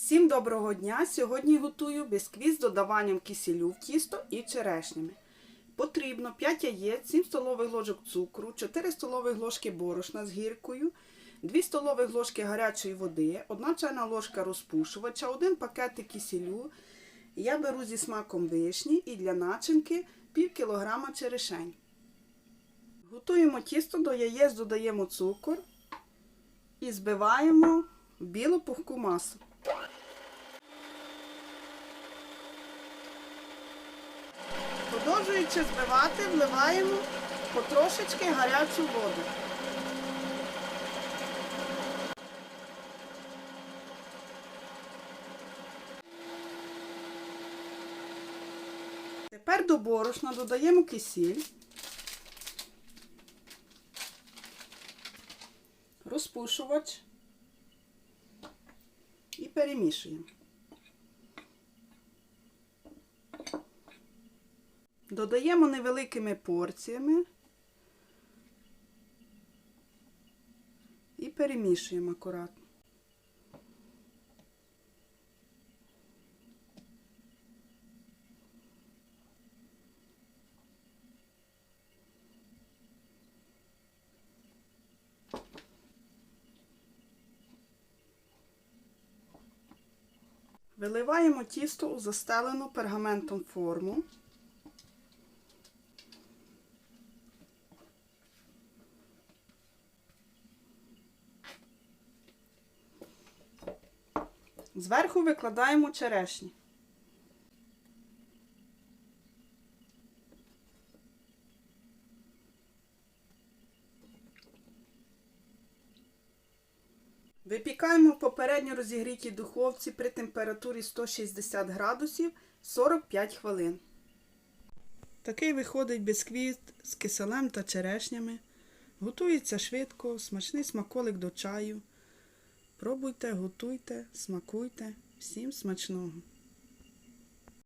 Всім доброго дня! Сьогодні готую бісквіт з додаванням киселю в тісто і черешнями. Потрібно 5 яєць, 7 столових ложок цукру, 4 столових ложки борошна з гіркою, 2 столових ложки гарячої води, 1 чайна ложка розпушувача, 1 пакетик киселю. Я беру зі смаком вишні і для начинки пів кілограма черешень. Готуємо тісто до яєць, додаємо цукор і збиваємо білу пухку масу. Продовжуючи збивати, вливаємо потрошечки гарячу воду. Тепер до борошна додаємо кисіль, розпушувач і перемішуємо. Додаємо невеликими порціями і перемішуємо акуратно. Виливаємо тісто у застелену пергаментом форму. Зверху викладаємо черешні. Випікаємо в попередньо розігрітій духовці при температурі 160 градусів 45 хвилин. Такий виходить бісквіт з киселем та черешнями. Готується швидко, смачний смаколик до чаю. Пробуйте, готуйте, смакуйте. Всім смачного!